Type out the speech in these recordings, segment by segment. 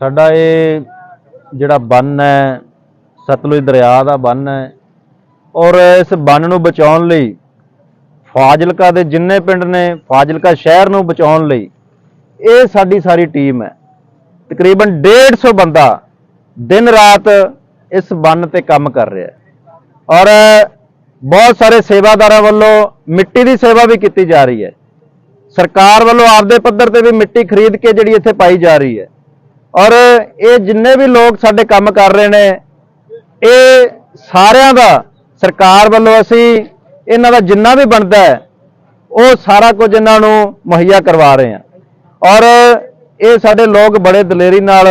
ਸਾਡਾ ਇਹ ਜਿਹੜਾ ਬੰਨ ਹੈ, ਸਤਲੁਜ ਦਰਿਆ ਦਾ ਬੰਨ ਹੈ ਔਰ ਇਸ ਬੰਨ ਨੂੰ ਬਚਾਉਣ ਲਈ ਫਾਜ਼ਿਲਕਾ ਦੇ ਜਿੰਨੇ ਪਿੰਡ ਨੇ, ਫਾਜ਼ਿਲਕਾ ਸ਼ਹਿਰ ਨੂੰ ਬਚਾਉਣ ਲਈ ਇਹ ਸਾਡੀ ਸਾਰੀ ਟੀਮ ਹੈ। ਤਕਰੀਬਨ 150 ਬੰਦਾ ਦਿਨ ਰਾਤ ਇਸ ਬੰਨ ਤੇ ਕੰਮ ਕਰ ਰਿਹਾ ਹੈ। ਔਰ ਬਹੁਤ ਸਾਰੇ ਸੇਵਾਦਾਰਾਂ ਵੱਲੋਂ ਮਿੱਟੀ ਦੀ ਸੇਵਾ ਵੀ ਕੀਤੀ ਜਾ ਰਹੀ ਹੈ। ਸਰਕਾਰ ਵੱਲੋਂ ਆਪਦੇ ਪੱਧਰ ਤੇ ਵੀ ਮਿੱਟੀ ਖਰੀਦ ਕੇ ਜਿਹੜੀ ਇੱਥੇ ਪਾਈ ਜਾ ਰਹੀ ਹੈ। ਔਰ ਇਹ ਜਿੰਨੇ ਵੀ ਲੋਕ ਸਾਡੇ ਕੰਮ ਕਰ ਰਹੇ ਨੇ, ਇਹ ਸਾਰਿਆਂ ਦਾ ਸਰਕਾਰ ਵੱਲੋਂ ਅਸੀਂ ਇਹਨਾਂ ਦਾ ਜਿੰਨਾ ਵੀ ਬਣਦਾ ਹੈ, ਉਹ ਸਾਰਾ ਕੁਝ ਇਹਨਾਂ ਨੂੰ ਮੁਹੱਈਆ ਕਰਵਾ ਰਹੇ ਹਾਂ। ਔਰ ਇਹ ਸਾਡੇ ਲੋਕ ਬੜੇ ਦਲੇਰੀ ਨਾਲ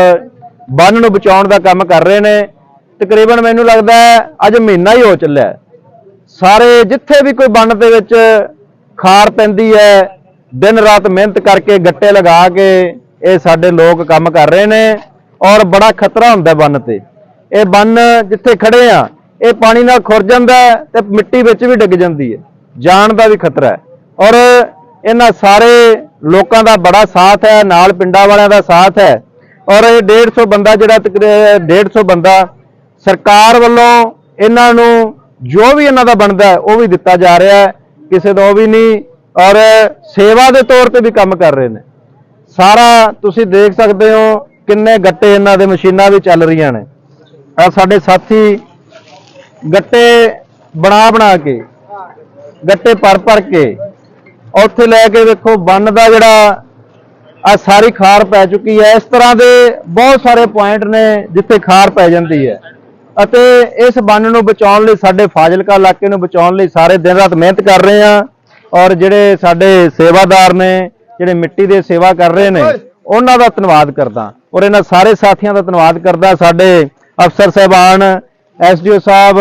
ਬੰਨ ਨੂੰ ਬਚਾਉਣ ਦਾ ਕੰਮ ਕਰ ਰਹੇ ਨੇ। ਤਕਰੀਬਨ ਮੈਨੂੰ ਲੱਗਦਾ ਅੱਜ ਮਹੀਨਾ ਹੀ ਹੋ ਚੱਲਿਆ ਸਾਰੇ ਜਿੱਥੇ ਵੀ ਕੋਈ ਬੰਨ ਦੇ ਵਿੱਚ ਖਾਰ ਪੈਂਦੀ ਹੈ, ਦਿਨ ਰਾਤ ਮਿਹਨਤ ਕਰਕੇ ਗੱਟੇ ਲਗਾ ਕੇ ਇਹ ਸਾਡੇ ਲੋਕ ਕੰਮ ਕਰ ਰਹੇ ਨੇ ਔਰ ਬੜਾ ਖਤਰਾ ਹੁੰਦਾ ਬੰਨ ਤੇ। ਇਹ ਬੰਨ ਜਿੱਥੇ ਖੜੇ ਆ, ਇਹ ਪਾਣੀ ਨਾਲ ਖੁਰ ਜਾਂਦਾ ਹੈ ਤੇ ਮਿੱਟੀ ਵਿੱਚ ਵੀ ਡਿੱਗ ਜਾਂਦੀ ਹੈ। ਜਾਣ ਦਾ ਵੀ ਖਤਰਾ ਹੈ। ਔਰ ਇਹਨਾਂ ਸਾਰੇ ਲੋਕਾਂ ਦਾ ਬੜਾ ਸਾਥ ਹੈ, ਨਾਲ ਪਿੰਡਾਂ ਵਾਲਿਆਂ ਦਾ ਸਾਥ ਹੈ। ਔਰ ਇਹ 150 ਬੰਦਾ ਜਿਹੜਾ ਤਕਰੀਬਨ 150 ਬੰਦਾ ਸਰਕਾਰ ਵੱਲੋਂ ਇਹਨਾਂ ਨੂੰ ਜੋ ਵੀ ਇਹਨਾਂ ਦਾ ਬਣਦਾ ਉਹ ਵੀ ਦਿੱਤਾ ਜਾ ਰਿਹਾ ਹੈ। ਕਿਸੇ ਦਾ ਉਹ ਵੀ ਨਹੀਂ। ਔਰ ਸੇਵਾ ਦੇ ਤੌਰ ਤੇ ਵੀ ਕੰਮ ਕਰ ਰਹੇ ਨੇ। ਸਾਰਾ ਤੁਸੀਂ ਦੇਖ ਸਕਦੇ ਹੋ ਕਿੰਨੇ ਗੱਟੇ ਇਹਨਾਂ ਦੇ ਮਸ਼ੀਨਾਂ ਵੀ ਚੱਲ ਰਹੀਆਂ ਨੇ। ਆ ਸਾਡੇ ਸਾਥੀ ਗੱਟੇ ਬਣਾ ਬਣਾ ਕੇ, ਗੱਟੇ ਭਰ ਭਰ ਕੇ ਉੱਥੇ ਲੈ ਕੇ ਵੇਖੋ, ਬੰਨ ਦਾ ਜਿਹੜਾ ਆ ਸਾਰੀ ਖਾਰ ਪੈ ਚੁੱਕੀ ਹੈ। ਇਸ ਤਰ੍ਹਾਂ ਦੇ ਬਹੁਤ ਸਾਰੇ ਪੁਆਇੰਟ ਨੇ ਜਿੱਥੇ ਖਾਰ ਪੈ ਜਾਂਦੀ ਹੈ। ਅਤੇ ਇਸ ਬੰਨ ਨੂੰ ਬਚਾਉਣ ਲਈ ਸਾਡੇ ਫਾਜ਼ਿਲਕਾ ਇਲਾਕੇ ਨੂੰ ਬਚਾਉਣ ਲਈ ਸਾਰੇ ਦਿਨ ਰਾਤ ਮਿਹਨਤ ਕਰ ਰਹੇ ਆ ਔਰ ਜਿਹੜੇ ਸਾਡੇ ਸੇਵਾਦਾਰ ਨੇ ਜਿਹੜੇ ਮਿੱਟੀ ਦੇ ਸੇਵਾ ਕਰ ਰਹੇ ਨੇ ਉਹਨਾਂ ਦਾ ਧੰਨਵਾਦ ਕਰਦਾ। ਔਰ ਇਹਨਾਂ ਸਾਰੇ ਸਾਥੀਆਂ ਦਾ ਧੰਨਵਾਦ ਕਰਦਾ। ਸਾਡੇ ਅਫਸਰ ਸਾਹਿਬਾਨ ਐਸਡੀਓ ਸਾਹਿਬ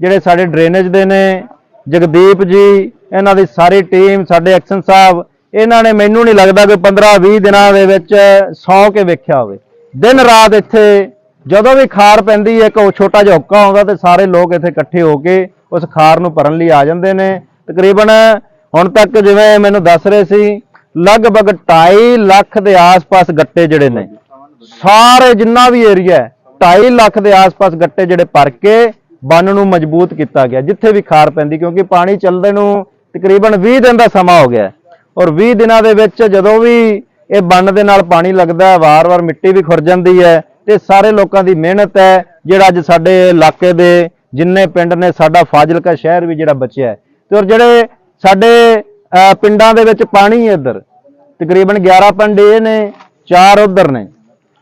ਜਿਹੜੇ ਸਾਡੇ ਡਰੇਨੇਜ ਦੇ ਨੇ ਜਗਦੀਪ ਜੀ ਇਹਨਾਂ ਦੀ ਸਾਰੀ ਟੀਮ ਸਾਡੇ ਐਕਸ਼ਨ ਸਾਹਿਬ ਇਹਨਾਂ ਨੇ ਮੈਨੂੰ ਨਹੀਂ ਲੱਗਦਾ ਕਿ 15-20 ਦਿਨਾਂ ਦੇ ਵਿੱਚ ਸੌ ਕੇ ਵੇਖਿਆ ਹੋਵੇ। ਦਿਨ ਰਾਤ ਇੱਥੇ ਜਦੋਂ ਵੀ ਖਾਰ ਪੈਂਦੀ ਹੈ ਇੱਕ ਛੋਟਾ ਜਿਹਾ ਹੁੱਕਾ ਆਉਂਦਾ ਤੇ ਸਾਰੇ ਲੋਕ ਇੱਥੇ ਇਕੱਠੇ ਹੋ ਕੇ ਉਸ ਖਾਰ ਨੂੰ ਭਰਨ ਲਈ ਆ ਜਾਂਦੇ ਨੇ। ਤਕਰੀਬਨ ਹੁਣ ਤੱਕ ਜਿਵੇਂ ਮੈਨੂੰ ਦੱਸ ਰਹੇ ਸੀ ਲਗਭਗ 2.5 ਲੱਖ ਦੇ ਆਸ-ਪਾਸ ਗੱਟੇ ਜਿਹੜੇ ਨੇ, ਸਾਰੇ ਜਿੰਨਾ ਵੀ ਏਰੀਆ ਹੈ 2.5 ਲੱਖ ਦੇ ਆਸ-ਪਾਸ ਗੱਟੇ ਜਿਹੜੇ ਭਰ ਕੇ ਬੰਨ ਨੂੰ ਮਜ਼ਬੂਤ ਕੀਤਾ ਗਿਆ, ਜਿੱਥੇ ਵੀ ਖਾਰ ਪੈਂਦੀ, ਕਿਉਂਕਿ ਪਾਣੀ ਚੱਲਦੇ ਨੂੰ ਤਕਰੀਬਨ 20 ਦਿਨ ਦਾ ਸਮਾਂ ਹੋ ਗਿਆ ਔਰ 20 ਦਿਨਾਂ ਦੇ ਵਿੱਚ ਜਦੋਂ ਵੀ ਇਹ ਬੰਨ ਦੇ ਨਾਲ ਪਾਣੀ ਲੱਗਦਾ ਹੈ, ਵਾਰ-ਵਾਰ ਮਿੱਟੀ ਵੀ ਖੁਰ ਜਾਂਦੀ ਹੈ ਤੇ ਸਾਰੇ ਲੋਕਾਂ ਦੀ ਮਿਹਨਤ ਹੈ, ਜਿਹੜਾ ਅੱਜ ਸਾਡੇ ਇਲਾਕੇ ਦੇ ਜਿੰਨੇ ਪਿੰਡ ਨੇ, ਸਾਡਾ ਫਾਜ਼ਿਲਕਾ ਸ਼ਹਿਰ ਵੀ ਜਿਹੜਾ ਬਚਿਆ ਹੈ। ਤੇ ਔਰ ਜਿਹੜੇ ਸਾਡੇ ਪਿੰਡਾਂ ਦੇ ਵਿੱਚ ਪਾਣੀ ਹੈ ਇੱਧਰ। ਤਕਰੀਬਨ 11 ਪਿੰਡ ਇਹ ਨੇ, ਚਾਰ ਉਧਰ ਨੇ।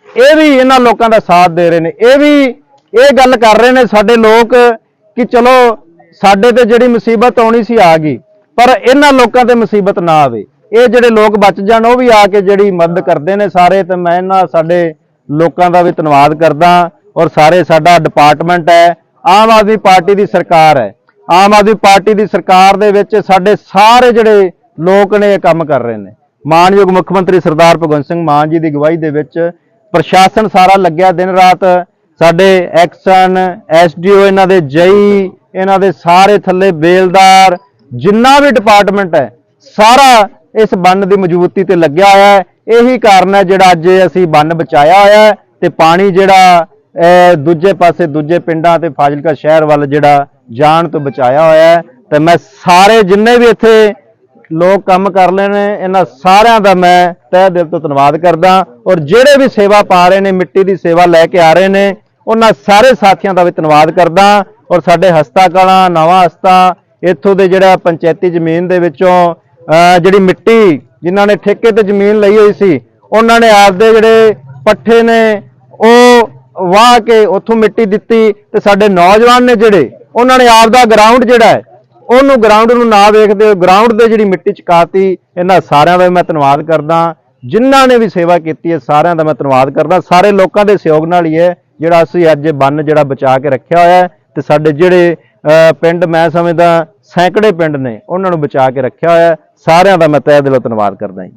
ਇਹ ਵੀ ਇਹਨਾਂ ਲੋਕਾਂ ਦਾ ਸਾਥ ਦੇ ਰਹੇ ਨੇ। ਇਹ ਵੀ ਇਹ ਗੱਲ ਕਰ ਰਹੇ ਨੇ ਸਾਡੇ ਲੋਕ ਕਿ ਚਲੋ, ਸਾਡੇ ਤੇ ਜਿਹੜੀ ਮੁਸੀਬਤ ਆਉਣੀ ਸੀ ਆ ਗਈ, ਪਰ ਇਹਨਾਂ ਲੋਕਾਂ ਤੇ ਮੁਸੀਬਤ ਨਾ ਆਵੇ। ਇਹ ਜਿਹੜੇ ਲੋਕ ਬਚ ਜਾਣ, ਉਹ ਵੀ ਆ ਕੇ ਜਿਹੜੀ ਮਦਦ ਕਰਦੇ ਨੇ ਸਾਰੇ ਤੇ ਮੈਂ ਇਹਨਾਂ ਸਾਡੇ ਲੋਕਾਂ ਦਾ ਵੀ ਧੰਨਵਾਦ ਕਰਦਾ ਔਰ ਸਾਰੇ ਸਾਡਾ ਡਿਪਾਰਟਮੈਂਟ ਹੈ, ਆਮ ਆਦਮੀ ਪਾਰਟੀ ਦੀ ਸਰਕਾਰ ਹੈ। ਆਮ ਆਦਮੀ ਪਾਰਟੀ ਦੀ ਸਰਕਾਰ ਦੇ ਵਿੱਚ ਸਾਡੇ ਸਾਰੇ ਜਿਹੜੇ ਲੋਕ ਨੇ ਇਹ ਕੰਮ ਕਰ ਰਹੇ ਨੇ। ਮਾਨਯੋਗ ਮੁੱਖ ਮੰਤਰੀ ਸਰਦਾਰ ਭਗਵੰਤ ਸਿੰਘ ਮਾਨ ਜੀ ਦੀ ਅਗਵਾਈ ਦੇ ਵਿੱਚ ਪ੍ਰਸ਼ਾਸਨ ਸਾਰਾ ਲੱਗਿਆ। ਦਿਨ ਰਾਤ ਸਾਡੇ ਐਕਸ਼ਨ ਐਸਡੀਓ ਇਹਨਾਂ ਦੇ ਜਈ ਇਹਨਾਂ ਦੇ ਸਾਰੇ ਥੱਲੇ ਬੇਲਦਾਰ ਜਿੰਨਾ ਵੀ ਡਿਪਾਰਟਮੈਂਟ ਹੈ, ਸਾਰਾ ਇਸ ਬੰਨ ਦੀ ਮਜ਼ਬੂਤੀ ਤੇ ਲੱਗਿਆ ਹੋਇਆ ਹੈ। ਇਹੀ ਕਾਰਨ ਹੈ ਜਿਹੜਾ ਅੱਜ ਅਸੀਂ ਬੰਨ ਬਚਾਇਆ ਹੋਇਆ ਹੈ ਤੇ ਪਾਣੀ ਜਿਹੜਾ ਦੂਜੇ ਪਾਸੇ, ਦੂਜੇ ਪਿੰਡਾਂ ਤੇ ਫਾਜ਼ਿਲਕਾ ਸ਼ਹਿਰ ਵੱਲ ਜਿਹੜਾ ਜਾਣ ਤੋਂ ਬਚਾਇਆ ਹੋਇਆ ਹੈ, ਤੇ ਮੈਂ ਸਾਰੇ ਜਿੰਨੇ ਵੀ ਇੱਥੇ ਲੋਕ ਕੰਮ ਕਰ ਰਹੇ ਨੇ, ਇਹਨਾਂ ਸਾਰਿਆਂ ਦਾ ਮੈਂ ਤਹਿ ਦਿਲ ਤੋਂ ਧੰਨਵਾਦ ਕਰਦਾ। ਔਰ ਜਿਹੜੇ ਵੀ ਸੇਵਾ ਪਾ ਰਹੇ ਨੇ, ਮਿੱਟੀ ਦੀ ਸੇਵਾ ਲੈ ਕੇ ਆ ਰਹੇ ਨੇ, ਉਹਨਾਂ ਸਾਰੇ ਸਾਥੀਆਂ ਦਾ ਵੀ ਧੰਨਵਾਦ ਕਰਦਾ। ਔਰ ਸਾਡੇ ਹਸਤਾ ਕਲਾਂ ਨਵਾਂ ਹਸਤਾ, ਇੱਥੋਂ ਦੇ ਜਿਹੜਾ ਪੰਚਾਇਤੀ ਜ਼ਮੀਨ ਦੇ ਵਿੱਚੋਂ ਜਿਹੜੀ ਮਿੱਟੀ ਜਿਨ੍ਹਾਂ ਨੇ ਠੇਕੇ ਤੇ ਜ਼ਮੀਨ ਲਈ ਹੋਈ ਸੀ, ਉਹਨਾਂ ਨੇ ਆਪਦੇ ਜਿਹੜੇ ਪੱਠੇ ਨੇ, ਉਹ ਵਾਹ ਕੇ ਉੱਥੋਂ ਮਿੱਟੀ ਦਿੱਤੀ। ਤੇ ਸਾਡੇ ਨੌਜਵਾਨ ਨੇ ਜਿਹੜੇ ਉਹਨਾਂ ਨੇ ਆਪਦਾ ਗਰਾਊਂਡ ਜਿਹੜਾ ਹੈ, ਉਹਨੂੰ ਗਰਾਊਂਡ ਨੂੰ ਨਾ ਵੇਖਦੇ ਹੋਏ ਗਰਾਊਂਡ ਦੇ ਜਿਹੜੀ ਮਿੱਟੀ ਚਕਾਤੀ ਇਹਨਾਂ ਸਾਰਿਆਂ ਦਾ ਮੈਂ ਧੰਨਵਾਦ ਕਰਦਾ। ਜਿਨ੍ਹਾਂ ਨੇ ਵੀ ਸੇਵਾ ਕੀਤੀ ਹੈ, ਸਾਰਿਆਂ ਦਾ ਮੈਂ ਧੰਨਵਾਦ ਕਰਦਾ। ਸਾਰੇ ਲੋਕਾਂ ਦੇ ਸਹਿਯੋਗ ਨਾਲ ਹੀ ਹੈ, ਜਿਹੜਾ ਅਸੀਂ ਅੱਜ ਬੰਨ ਜਿਹੜਾ ਬਚਾ ਕੇ ਰੱਖਿਆ ਹੋਇਆ ਹੈ ਤੇ ਸਾਡੇ ਜਿਹੜੇ ਪਿੰਡ ਮੈਂ ਸਮਝਦਾ ਸੈਂਕੜੇ ਪਿੰਡ ਨੇ, ਉਹਨਾਂ ਨੂੰ ਬਚਾ ਕੇ ਰੱਖਿਆ ਹੋਇਆ ਸਾਰਿਆਂ ਦਾ ਮੈਂ ਤਹਿ ਦਿਲੋਂ ਧੰਨਵਾਦ ਕਰਦਾ ਜੀ।